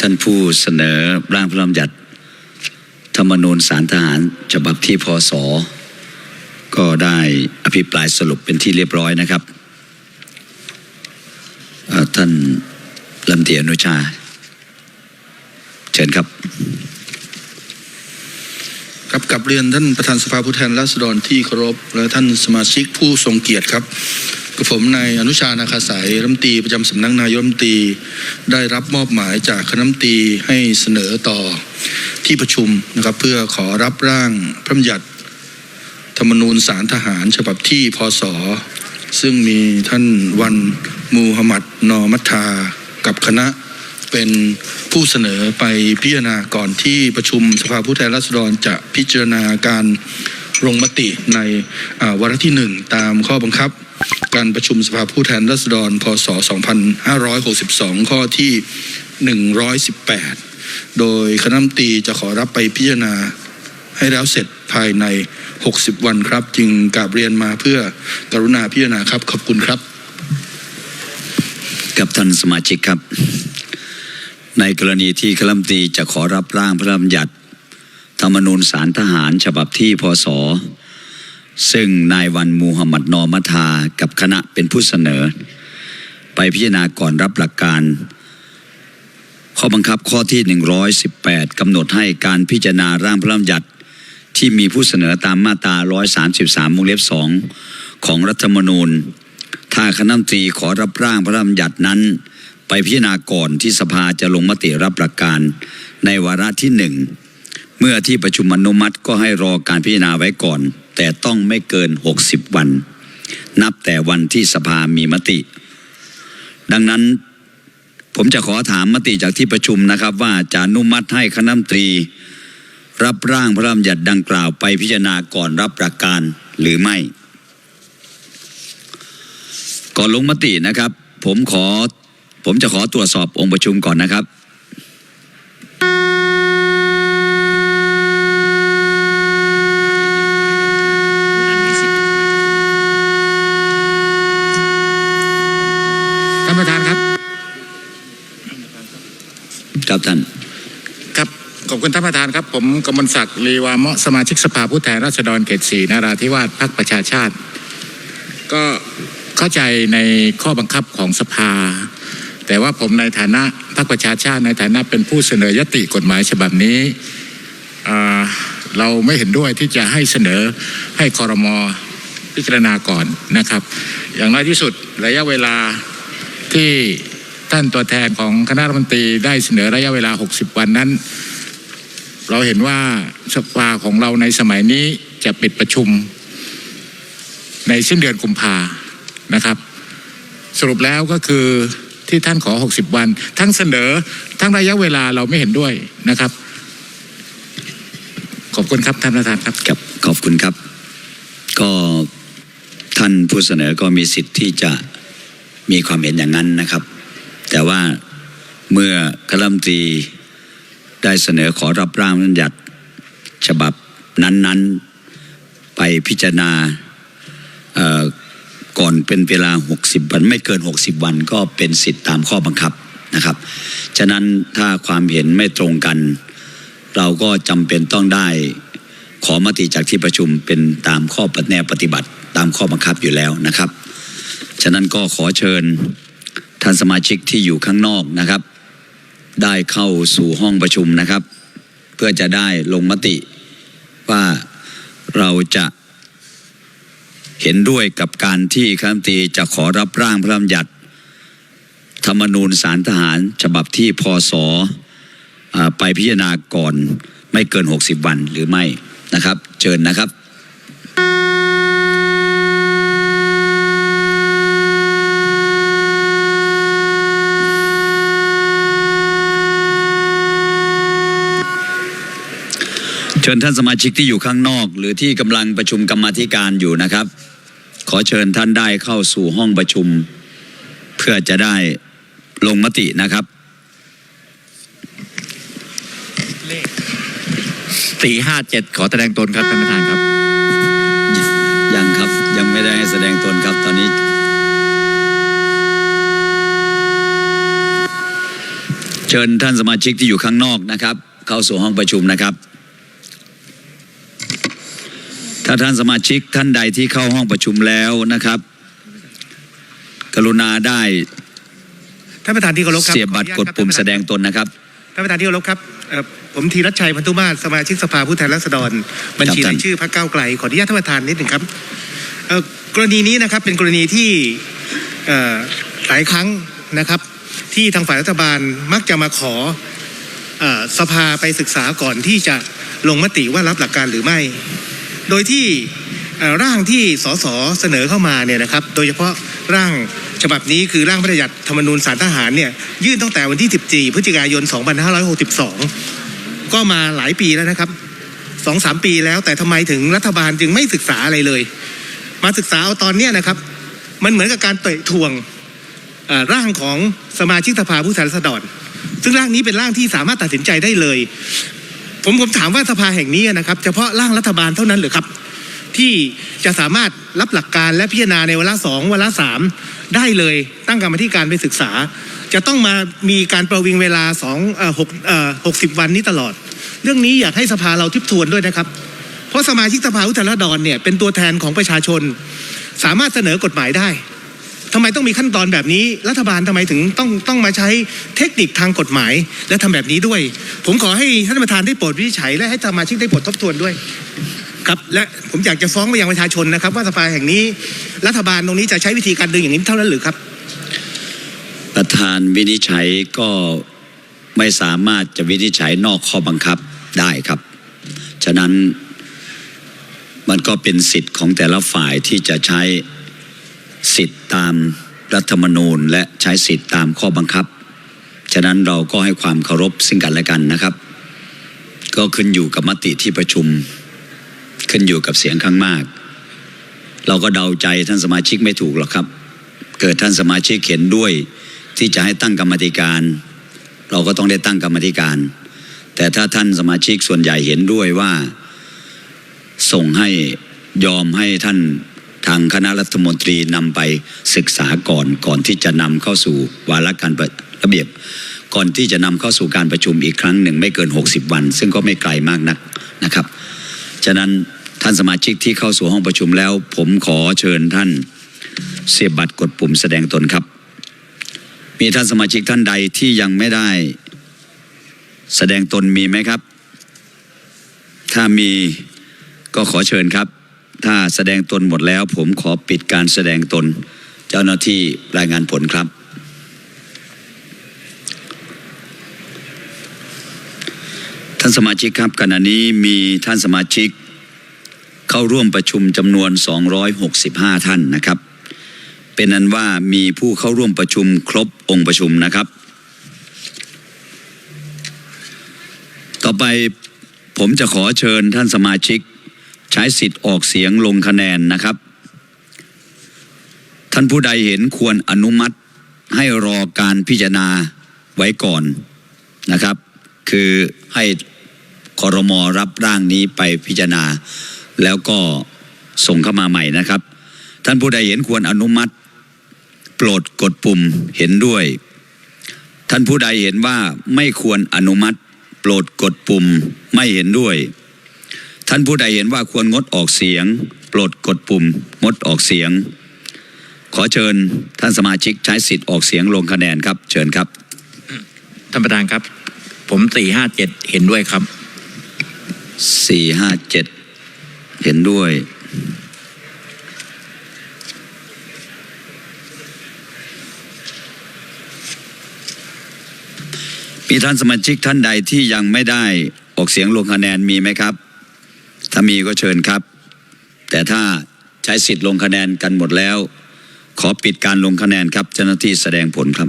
ท่านผู้เสนอร่างพระราชบัญญัติธรรมนูญสารทหาร ฉบับที่พศก็ได้อภิปรายสรุปเป็นที่เรียบร้อยนะครับ ท่านลำเตียอนุชา เชิญครับครับกับเรียนท่านประธานสภาผู้แทนราษฎรที่เคารพและท่านสมาชิกผู้ทรงเกียรติครับ กับผมนายอนุชานาคาสายรัมตีประจำสำนักนายรัมตี ได้รับมอบหมายจากคณะรัมตีให้เสนอต่อที่ประชุมนะครับ เพื่อขอรับร่างพระบัญญัติธรรมนูญสารทหาร ฉบับที่พศซึ่งมีท่านวันมูฮัมหมัดนอมัทธากับคณะเป็นผู้เสนอไปพิจารณาก่อนที่ประชุมสภาผู้แทนราษฎรจะพิจารณาการลงมติในวาระที่หนึ่งตามข้อบังคับ การประชุมสภาผู้แทนราษฎร พศ 2562 ข้อที่ 118 โดยคณะมนตรีจะขอรับไปพิจารณาให้แล้วเสร็จภายใน 60 วันครับ จึงกราบเรียนมาเพื่อกรุณาพิจารณาครับ ขอบคุณครับกับท่านสมาชิกครับ ในกรณีที่คณะมนตรีจะขอรับร่างพระราชบัญญัติ ธรรมนูญสารทหารฉบับที่พศ ซึ่งนายวันมูฮัมหมัดนอมัทากับคณะเป็นผู้เสนอ ไปพิจารณาก่อนรับหลักการ ข้อบังคับข้อที่ 118กำหนดให้การพิจารณาร่างพระราชบัญญัติที่มีผู้เสนอตามมาตรา 133วงเล็บ2ของรัฐธรรมนูญ ถ้าคณะรัฐมนตรีขอรับร่างพระราชบัญญัตินั้น ไปพิจารณาก่อนที่สภาจะลงมติรับหลักการ ในวาระที่หนึ่งเมื่อที่ประชุมอนุมัติก็ให้รอการพิจารณาไว้ก่อน แต่ต้องไม่เกิน 60 วัน นับแต่วันที่สภามีมติ ดังนั้นผมจะขอถามมติจากที่ประชุมนะครับ ว่าจะอนุมัติให้คณะมนตรี รับร่างพระราชบัญญัติดังกล่าวไปพิจารณาก่อนรับหลักการหรือไม่ ก่อนลงมตินะครับ ผมขอผมจะขอตรวจสอบองค์ประชุมก่อนนะครับ ครับท่าน ครับขอบคุณท่านประธานครับ ผมกมลศักดิ์ลีวามะสมาชิกสภาผู้แทนราษฎรเขตสี่นราธิวาสพรรคประชาชาติ ก็เข้าใจในข้อบังคับของสภา แต่ว่าผมในฐานะพรรคประชาชาติในฐานะเป็นผู้เสนอยติกฎหมายฉบับนี้เราไม่เห็นด้วยที่จะให้เสนอให้คอรมอพิจารณาก่อนนะครับ อย่างน้อยที่สุดระยะเวลาที่ ท่านตัวแทนของคณะรัฐมนตรีได้เสนอระยะเวลา 60 วันนั้น เราเห็นว่าสภาของเราในสมัยนี้จะปิดประชุม ในสิ้นเดือนกุมภานะครับ สรุปแล้วก็คือที่ท่านขอ 60 วัน ทั้งเสนอทั้งระยะเวลาเราไม่เห็นด้วยนะครับ ขอบคุณครับท่านประธานครับครับขอบคุณครับ ก็ท่านผู้เสนอก็มีสิทธิ์ที่จะมีความเห็นอย่างนั้นนะครับ แต่ว่าเมื่อคณะรัมนตรีได้เสนอขอรับร่างพระบัญญัติฉบับนั้นๆไปพิจารณาก่อนเป็นเวลา 60 วัน ไม่เกิน 60 วันก็เป็นสิทธิ์ตามข้อบังคับนะครับ ฉะนั้นถ้าความเห็นไม่ตรงกัน เราก็จำเป็นต้องได้ขอมติจากที่ประชุมเป็นตามข้อปฏิแนวปฏิบัติตามข้อบังคับอยู่แล้วนะครับ ฉะนั้นก็ขอเชิญ ท่านสมาชิกที่อยู่ข้างนอกนะครับ ได้เข้าสู่ห้องประชุมนะครับ เพื่อจะได้ลงมติว่าเราจะเห็นด้วยกับการที่คณะรัฐมตีจะขอรับร่างพระราชบัญญัติ ธรรมนูญสารทหารฉบับที่พศไปพิจารณาก่อนไม่เกิน 60 วันหรือไม่นะครับ เชิญนะครับ ชิญท่านสมาชิกที่อยู่ข้างนอก หรือที่กำลังประชุมกรรมาธิการอยู่นะครับ ขอเชิญท่านได้เข้าสู่ห้องประชุม เพื่อจะได้ลงมตินะครับสี่ห้าเจ็ดขอแสดงตนครับท่านประธานครับยังครับยังไม่ได้ให้แสดงตนครับตอนนี้เชิญท่านสมาชิกที่อยู่ข้างนอกนะครับ เข้าสู่ห้องประชุมนะครับ ถ้าท่านสมาชิกท่านใดที่เข้าห้องประชุมแล้วนะครับ กรุณาได้ท่านประธานที่เคารพครับเสียบบัตรกดปุ่มแสดงตนนะครับท่านประธานที่เคารพครับเอ่อผมธีรัชชัยพันธุมาศสมาชิกสภาผู้แทนราษฎร บัญชีครับท่านรายชื่อพรรคก้าวไกลขออนุญาตท่านประธานนิดหนึ่งครับเอ่อกรณีนี้นะครับเป็นกรณีที่เอ่อหลายครั้งนะครับ ที่ทางฝ่ายรัฐบาลมักจะมาขอเอ่อสภาไปศึกษาก่อนที่จะลงมติว่ารับหลักการหรือไม่ โดยที่ร่างที่สสเสนอเข้ามาเนี่ยนะครับ โดยเฉพาะร่างฉบับนี้คือร่างพระราชบัญญัติธรรมนูญสารทหารเนี่ยยื่นตั้งแต่วันที่ 14 พฤศจิกายน 2562 ก็มาหลายปีแล้วนะครับสองสามปีแล้วแต่ทำไมถึงรัฐบาลจึงไม่ศึกษาอะไรเลย มาศึกษาเอาตอนเนี้นะครับ มันเหมือนกับการเตะทวงร่างของสมาชิกสภาผู้แทนราษฎรซึ่งร่างนี้เป็นร่างที่สามารถตัดสินใจได้เลย ผมผมถามว่าสภาแห่งนี้นะครับ เฉพาะร่างรัฐบาลเท่านั้นหรือครับ ที่จะสามารถรับหลักการและพิจารณาในวาระสองวาระสามได้เลยตั้งกรรมธิการไปศึกษา จะต้องมามีการประวิงเวลาสองเออหกเออหกสิบวันนี้ตลอด เรื่องนี้อยากให้สภาเราทิบทวนด้วยนะครับ เพราะสมาชิกสภาผู้แทนราษฎรเนี่ยเป็นตัวแทนของประชาชน สามารถเสนอกฎหมายได้ ทำไมต้องมีขั้นตอนแบบนี้ รัฐบาลทำไมถึงต้องต้องมาใช้เทคนิคทางกฎหมาย และทำแบบนี้ด้วย ผมขอให้ท่านประธานได้โปรดวินิจฉัย และให้สมาชิกได้โปรดทบทวนด้วยครับและผมอยากจะฟ้องไปยังประชาชนนะครับ ว่าสภาแห่งนี้ รัฐบาลตรงนี้จะใช้วิธีการดึงอย่างนี้เท่านั้นหรือครับ ประธานวินิจฉัยก็ไม่สามารถจะวินิจฉัยนอกข้อบังคับได้ครับ ฉะนั้นมันก็เป็นสิทธิ์ของแต่ละฝ่ายที่จะใช้ สิทธิ์ตามรัฐธรรมนูญ และใช้สิทธิ์ตามข้อบังคับ ฉะนั้นเราก็ให้ความเคารพซึ่งกันและกันนะครับ ก็ขึ้นอยู่กับมติที่ประชุม ขึ้นอยู่กับเสียงข้างมาก เราก็เดาใจท่านสมาชิกไม่ถูกหรอกครับ เกิดท่านสมาชิกเห็นด้วย ที่จะให้ตั้งกรรมธิการ เราก็ต้องได้ตั้งกรรมธิการ แต่ถ้าท่านสมาชิกส่วนใหญ่เห็นด้วยว่า ส่งให้ยอมให้ท่าน งคณะรัฐมนตรีนำไปศึกษาก่อนก่อนที่จะนำเข้าสู่วาระการระระเบียบ ก่อนที่จะนำเข้าสู่การประชุมอีกครั้งหนึ่งไม่เกิน 60 วัน ซึ่งก็ไม่ไกลมากนักนะครับ ฉะนั้นท่านสมาชิกที่เข้าสู่ห้องประชุมแล้ว ผมขอเชิญท่านเสียบบัตรกดปุ่มแสดงตนครับ มีท่านสมาชิกท่านใดที่ยังไม่ได้ แสดงตนมีไหมครับ ถ้ามีก็ขอเชิญครับ ถ้าแสดงตนหมดแล้ว ผมขอปิดการแสดงตน เจ้าหน้าที่รายงานผลครับ ท่านสมาชิกครับขณะนี้มีท่านสมาชิก เข้าร่วมประชุมจำนวน 265 ท่านนะครับ เป็นนั้นว่ามีผู้เข้าร่วมประชุมครบองค์ประชุมนะครับ ต่อไปผมจะขอเชิญท่านสมาชิก ใช้สิทธิ์ออกเสียงลงคะแนนนะครับ ท่านผู้ใดเห็นควรอนุมัติให้รอการพิจารณาไว้ก่อนนะครับ คือให้คอรมอรับร่างนี้ไปพิจารณา แล้วก็ส่งเข้ามาใหม่นะครับ ท่านผู้ใดเห็นควรอนุมัติ โปรดกดปุ่มเห็นด้วย ท่านผู้ใดเห็นว่าไม่ควรอนุมัติ โปรดกดปุ่มไม่เห็นด้วย ท่านผู้ใดเห็นว่าควรงดออกเสียงโปรดกดปุ่มงดออกเสียง ขอเชิญท่านสมาชิกใช้สิทธิ์ออกเสียงลงคะแนนครับ เชิญครับ ท่านประธานครับ ผมสี่ห้าเจ็ดเห็นด้วยครับสี่ห้าเจ็ดเห็นด้วยมีท่านสมาชิกท่านใดที่ยังไม่ได้ออกเสียงลงคะแนนมีไหมครับ ถ้ามีก็เชิญครับ แต่ถ้าใช้สิทธิ์ลงคะแนนกันหมดแล้ว ขอปิดการลงคะแนนครับ เจ้าหน้าที่แสดงผลครับ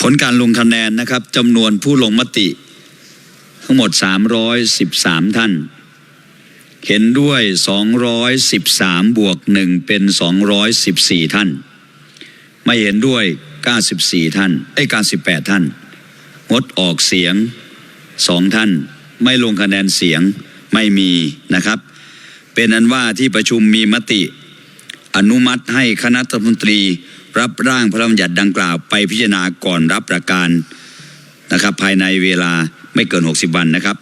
ผลการลงคะแนนนะครับจำนวนผู้ลงมติ ทั้งหมด 313 ท่าน เห็นด้วย 213 บวก 1 เป็น 214 ท่าน ไม่เห็นด้วย 94 ท่านไอ้98 ท่าน งดออกเสียงสองท่าน ไม่ลงคะแนนเสียงไม่มีนะครับ เป็นอันว่าที่ประชุมมีมติ อนุมัติให้คณะรัฐมนตรีรับร่างพระราชบัญญัติดังกล่าวไปพิจารณาก่อนรับประการนะครับ ภายในเวลาไม่เกิน 60 วันนะครับ